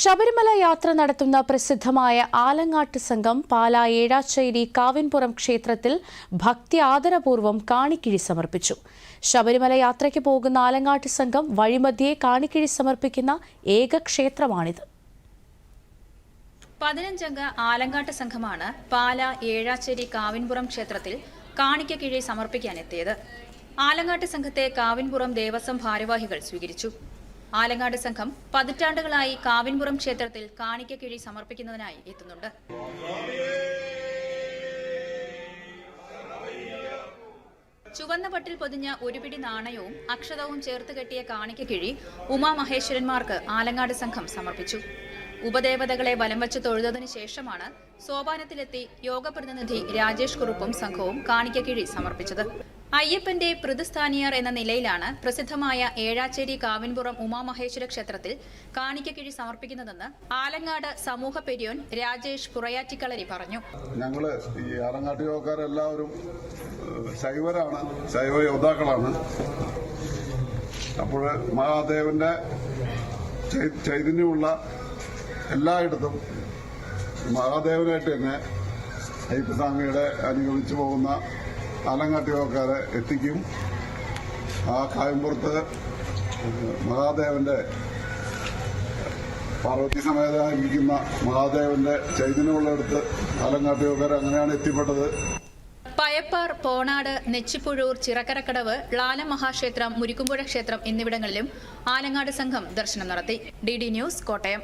ശബരിമല യാത്ര നടത്തുന്ന പ്രസിദ്ധമായ ആലങ്ങാട്ട് സംഘം പാലാ ഏഴാച്ചേരി കാവിൻപുറം ക്ഷേത്രത്തിൽ ഭക്തി ആദരപൂർവം കാണിക്കിഴി സമർപ്പിച്ചു. ശബരിമല യാത്രയ്ക്ക് പോകുന്ന ആലങ്ങാട്ട് സംഘം വഴിമധ്യേ കാണിക്കിഴി സമർപ്പിക്കുന്ന ഏക ക്ഷേത്രമാണിത്. പതിനഞ്ചംഗ ആലങ്ങാട്ട് സംഘമാണ് പാലാ ഏഴാച്ചേരി കാവിൻപുറം ക്ഷേത്രത്തിൽ കാണിക്ക കിഴി സമർപ്പിക്കാനെത്തിയത്. ആലങ്ങാട്ട് സംഘത്തെ കാവിൻപുറം ദേവസ്വം ഭാരവാഹികൾ സ്വീകരിച്ചു. ആലങ്ങാട് സംഘം പതിറ്റാണ്ടുകളായി കാവിൻപുറം ക്ഷേത്രത്തിൽ കാണിക്ക കിഴി സമർപ്പിക്കുന്നതിനായി എത്തുന്നുണ്ട്. ചുവന്ന പട്ടിൽ പൊതിഞ്ഞ ഒരു പിടി നാണയവും അക്ഷതവും ചേർത്ത് കെട്ടിയ കാണിക്ക കിഴി ഉമാമഹേശ്വരന്മാർക്ക് ആലങ്ങാട് സംഘം സമർപ്പിച്ചു. ഉപദേവതകളെ വലം വച്ച് തൊഴുതതിനു ശേഷമാണ് സോപാനത്തിലെത്തി യോഗ പ്രതിനിധി രാജേഷ് കുറുപ്പും സംഘവും കാണിക്ക കിഴി സമർപ്പിച്ചത്. അയ്യപ്പന്റെ പ്രതിസ്ഥാനീയർ എന്ന നിലയിലാണ് പ്രസിദ്ധമായ ഏഴാച്ചേരി കാവിൻപുറം ഉമാമഹേശ്വര ക്ഷേത്രത്തിൽ കാണിക്ക കിഴി സമർപ്പിക്കുന്നതെന്ന് ആലങ്ങാട് സമൂഹ പെരിയോൻ രാജേഷ് പുറയാറ്റിക്കളരി പറഞ്ഞു. ഞങ്ങൾ ഈ ആലങ്ങാട്ട് യോഗക്കാരെല്ലാവരും ശൈവരാണ് ശൈവ യോദ്ധാക്കളാണ്. അപ്പോൾ മഹാദേവന്റെ ചൈതന്യമുള്ള എല്ലായിടത്തും മഹാദേവനായിട്ട് തന്നെ അയ്യപ്പസ്വാമിയുടെ അനുഗമിച്ചു പോകുന്ന ആലങ്ങാട്ട് യോഗക്കാരെ എത്തിക്കും. ആ കായംപുറത്ത് മഹാദേവന്റെ പാർവതി സമേതനായിരിക്കുന്ന മഹാദേവന്റെ ചൈതന്യമുള്ളിടത്ത് ആലങ്ങാട്ട് യോഗക്കാർ അങ്ങനെയാണ് എത്തിപ്പെട്ടത്. പയപ്പാർ പോണാട് നെച്ചിപ്പുഴൂർ ചിറക്കരക്കടവ് ലാല മഹാക്ഷേത്രം മുരിക്കുമ്പുഴ ക്ഷേത്രം എന്നിവിടങ്ങളിലും ആലങ്ങാട് സംഘം ദർശനം നടത്തി. D news Kottayam.